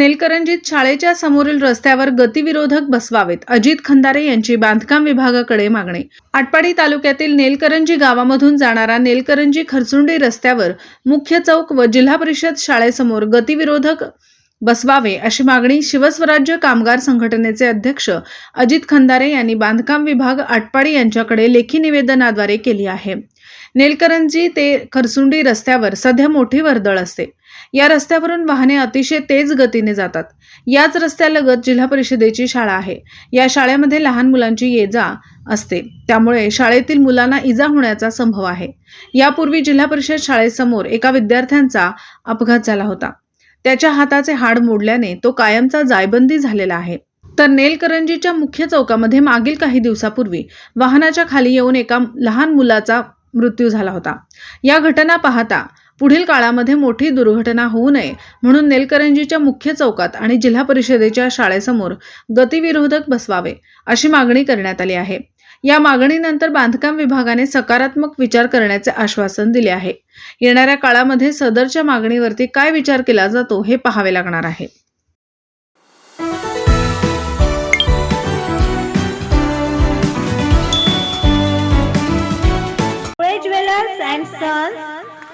नेलकरंजीत शाळेच्या समोरील रस्त्यावर गतिविरोधक बसवावेत. अजित खंदारे यांची बांधकाम विभागाकडे मागणी. आटपाडी तालुक्यातील नेलकरंजी गावामधून जाणारा नेलकरंजी खरसुंडी रस्त्यावर मुख्य चौक व जिल्हा परिषद शाळेसमोर गतिविरोधक बसवावे अशी मागणी शिवस्वराज्य कामगार संघटनेचे अध्यक्ष अजित खंदारे यांनी बांधकाम विभाग आटपाडी यांच्याकडे लेखी निवेदनाद्वारे केली आहे. नेलकरंजी ते खरसुंडी रस्त्यावर सध्या मोठी वर्दळ असते. या रस्त्यावरून वाहने अतिशय तेज गतीने जातात. याच रस्त्यालगत जिल्हा परिषदेची शाळा आहे. या शाळेमध्ये लहान मुलांची ये जा असते. त्यामुळे शाळेतील मुलांना इजा होण्याचा संभव आहे. यापूर्वी जिल्हा परिषद शाळेसमोर एका विद्यार्थ्यांचा अपघात झाला होता. त्याच्या हाताचे हाड मोडल्याने तो कायमचा जायबंदी झालेला आहे. तर नेलकरंजीच्या मुख्य चौकामध्ये मागील काही दिवसापूर्वी वाहनाच्या खाली येऊन एका लहान मुलाचा मृत्यू झाला होता. या घटना पाहता पुढील काळामध्ये मोठी दुर्घटना होऊ नये म्हणून नेलकरंजीच्या मुख्य चौकात आणि जिल्हा परिषदेच्या शाळेसमोर गतिविरोधक बसवावे अशी मागणी करण्यात आली आहे. या मागणीनंतर बांधकाम विभागाने सकारात्मक विचार करण्याचे आश्वासन दिले आहे. येणाऱ्या काळामध्ये सदरच्या मागणीवरती काय विचार केला जातो हे पाहावे लागणार आहे.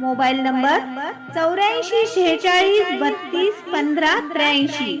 मोबाईल नंबर चौऱ्याऐंशी शेहेचाळीस बत्तीस पंधरा त्र्याऐंशी.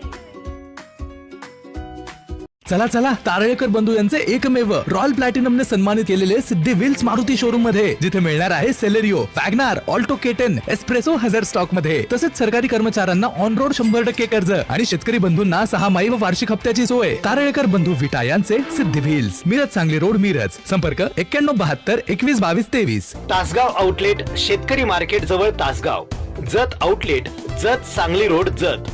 चला चला. तारळेकर बंधू यांचे एकमेव रॉयल प्लॅटिनमने सन्मानित केलेले सिद्धी व्हील्स मारुती शोरूममध्ये जिथे मिळणार आहे Celerio WagonR Alto K ten S Presso हजर स्टॉकमध्ये. तसेच सरकारी कर्मचाऱ्यांना ऑन रोड शंभर टक्के कर्ज आणि शेतकरी बंधूंना सहा माई व वार्षिक हप्त्याची सोय. तारळेकर बंधू विटा यांचे सिद्धी व्हील्स. मिरज सांगली रोड मिरज. संपर्क एक्क्याण्णव बहात्तर एकवीस बावीस तेवीस. तासगाव आउटलेट शेतकरी मार्केट जवळ Tasgaon. Jat outlet Jat Sangli road Jat.